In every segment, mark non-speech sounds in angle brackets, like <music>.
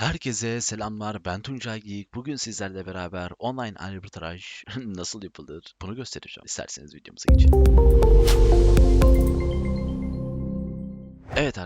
Herkese selamlar. Ben Tuncay Giyik. Bugün sizlerle beraber online arbitraj <laughs> nasıl yapılır bunu göstereceğim. İsterseniz videomuza geçelim.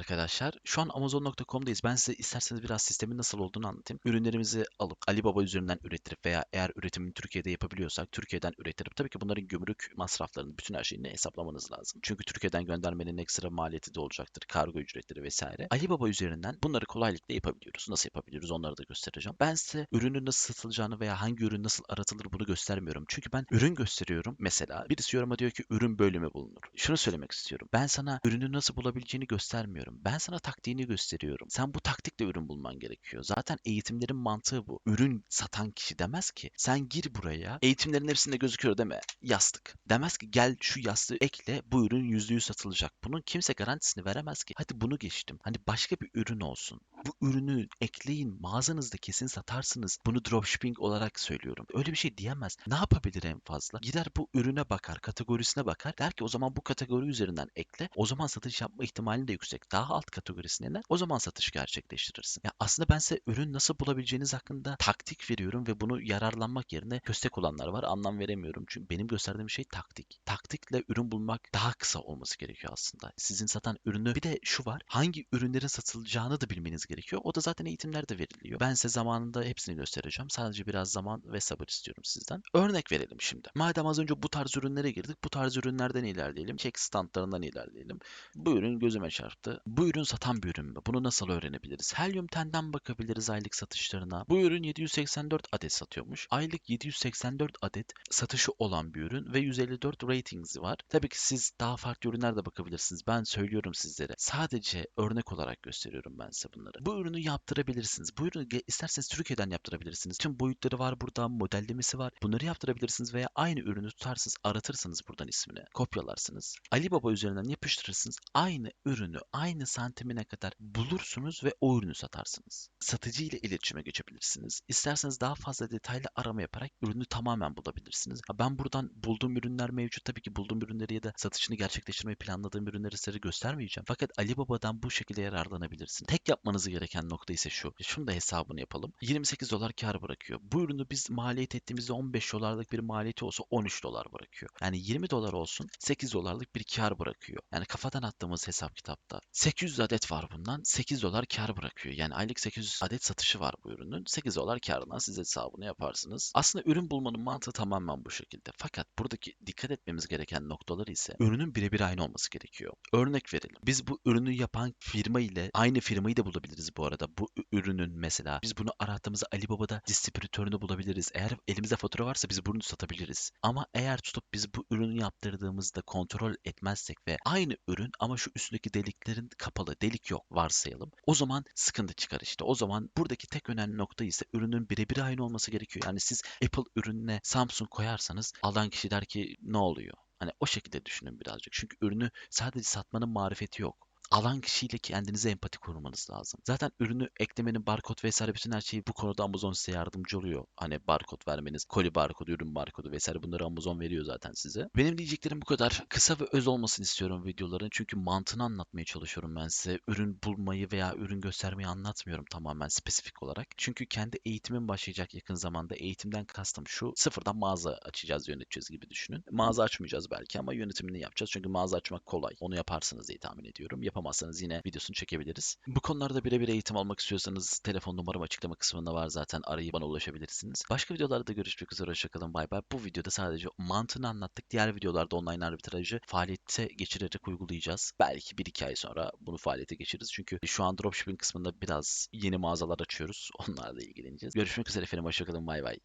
Arkadaşlar, şu an Amazon.com'dayız. Ben size isterseniz biraz sistemin nasıl olduğunu anlatayım. Ürünlerimizi alıp Alibaba üzerinden ürettirip veya eğer üretimini Türkiye'de yapabiliyorsak Türkiye'den ürettirip tabii ki bunların gümrük masraflarını, bütün her şeyini hesaplamanız lazım. Çünkü Türkiye'den göndermenin ekstra maliyeti de olacaktır. Kargo ücretleri vesaire. Alibaba üzerinden bunları kolaylıkla yapabiliyoruz. Nasıl yapabiliyoruz onları da göstereceğim. Ben size ürünün nasıl satılacağını veya hangi ürün nasıl aratılır bunu göstermiyorum. Çünkü ben ürün gösteriyorum. Mesela birisi yoruma diyor ki ürün bölümü bulunur. Şunu söylemek istiyorum. Ben sana ürünü nasıl bulabileceğini göstermiyorum. Ben sana taktiğini gösteriyorum. Sen bu taktikle ürün bulman gerekiyor. Zaten eğitimlerin mantığı bu. Ürün satan kişi demez ki sen gir buraya eğitimlerin hepsinde gözüküyor deme yastık. Demez ki gel şu yastığı ekle bu ürün %100 satılacak. Bunun kimse garantisini veremez ki. Hadi bunu geçtim. Hani başka bir ürün olsun. Bu ürünü ekleyin mağazanızda kesin satarsınız. Bunu dropshipping olarak söylüyorum. Öyle bir şey diyemez. Ne yapabilir en fazla? Gider bu ürüne bakar, kategorisine bakar. Der ki o zaman bu kategori üzerinden ekle. O zaman satış yapma ihtimali de yüksek. Daha alt kategorisine iner. O zaman satış gerçekleştirirsin. Ya aslında ben size ürün nasıl bulabileceğiniz hakkında taktik veriyorum ve bunu yararlanmak yerine köstek olanlar var. Anlam veremiyorum. Çünkü benim gösterdiğim şey taktik. Taktikle ürün bulmak daha kısa olması gerekiyor aslında. Sizin satan ürünü bir de şu var. Hangi ürünlerin satılacağını da bilmeniz gerekiyor. O da zaten eğitimlerde veriliyor. Ben size zamanında hepsini göstereceğim. Sadece biraz zaman ve sabır istiyorum sizden. Örnek verelim şimdi. Madem az önce bu tarz ürünlere girdik. Bu tarz ürünlerden ilerleyelim. Kek standlarından ilerleyelim. Bu ürün gözüme çarptı. Bu ürün satan bir ürün mü? Bunu nasıl öğrenebiliriz? Helium 10'den bakabiliriz aylık satışlarına. Bu ürün 784 adet satıyormuş. Aylık 784 adet satışı olan bir ürün ve 154 ratings var. Tabii ki siz daha farklı ürünler de bakabilirsiniz. Ben söylüyorum sizlere. Sadece örnek olarak gösteriyorum ben size bunları. Bu ürünü yaptırabilirsiniz. Bu ürünü isterseniz Türkiye'den yaptırabilirsiniz. Tüm boyutları var burada, modellemesi var. Bunları yaptırabilirsiniz veya aynı ürünü tutarsınız, aratırsınız buradan ismini. Kopyalarsınız. Alibaba üzerinden yapıştırırsınız. Aynı ürünü aynı santimine kadar bulursunuz ve o ürünü satarsınız. Satıcı ile iletişime geçebilirsiniz. İsterseniz daha fazla detaylı arama yaparak ürünü tamamen bulabilirsiniz. Ben buradan bulduğum ürünler mevcut. Tabii ki bulduğum ürünleri ya da satışını gerçekleştirmeyi planladığım ürünleri size göstermeyeceğim. Fakat Alibaba'dan bu şekilde yararlanabilirsiniz. Tek yapmanız gereken nokta ise şu. Şunu da hesabını yapalım. 28 dolar kar bırakıyor. Bu ürünü biz maliyet ettiğimizde 15 dolarlık bir maliyeti olsa 13 dolar bırakıyor. Yani 20 dolar olsun 8 dolarlık bir kar bırakıyor. Yani kafadan attığımız hesap kitapta. 800 adet var bundan. 8 dolar kar bırakıyor. Yani aylık 800 adet satışı var bu ürünün. 8 dolar karından siz hesabını yaparsınız. Aslında ürün bulmanın mantığı tamamen bu şekilde. Fakat buradaki dikkat etmemiz gereken noktalar ise ürünün birebir aynı olması gerekiyor. Örnek verelim. Biz bu ürünü yapan firma ile aynı firmayı da bulabiliriz bu arada. Bu ürünün mesela biz bunu arattığımızda Alibaba'da distribütörünü bulabiliriz. Eğer elimizde fatura varsa biz bunu satabiliriz. Ama eğer tutup biz bu ürünü yaptırdığımızda kontrol etmezsek ve aynı ürün ama şu üstündeki deliklerin kapalı, delik yok varsayalım. O zaman sıkıntı çıkar işte. O zaman buradaki tek önemli nokta ise ürünün birebir aynı olması gerekiyor. Yani siz Apple ürününe Samsung koyarsanız alan kişi der ki ne oluyor? Hani o şekilde düşünün birazcık. Çünkü ürünü sadece satmanın marifeti yok. Alan kişiyle kendinize empati kurmanız lazım. Zaten ürünü eklemenin barkod vesaire bütün her şeyi bu konuda Amazon size yardımcı oluyor. Hani barkod vermeniz, koli barkodu, ürün barkodu vesaire bunları Amazon veriyor zaten size. Benim diyeceklerim bu kadar. Kısa ve öz olmasını istiyorum videoların. Çünkü mantığını anlatmaya çalışıyorum ben size. Ürün bulmayı veya ürün göstermeyi anlatmıyorum tamamen spesifik olarak. Çünkü kendi eğitimim başlayacak yakın zamanda. Eğitimden kastım şu. Sıfırdan mağaza açacağız, yöneteceğiz gibi düşünün. Mağaza açmayacağız belki ama yönetimini yapacağız. Çünkü mağaza açmak kolay. Onu yaparsınız diye tahmin ediyorum. Yapamazsanız yine videosunu çekebiliriz. Bu konularda birebir eğitim almak istiyorsanız telefon numaram açıklama kısmında var zaten. Arayıp bana ulaşabilirsiniz. Başka videolarda görüşmek üzere. Hoşçakalın. Bay bay. Bu videoda sadece mantığını anlattık. Diğer videolarda online arbitrajı faaliyete geçirerek uygulayacağız. Belki bir iki ay sonra bunu faaliyete geçiririz. Çünkü şu an dropshipping kısmında biraz yeni mağazalar açıyoruz. <laughs> Onlarla ilgileneceğiz. Görüşmek üzere efendim. Hoşçakalın. Bay bay.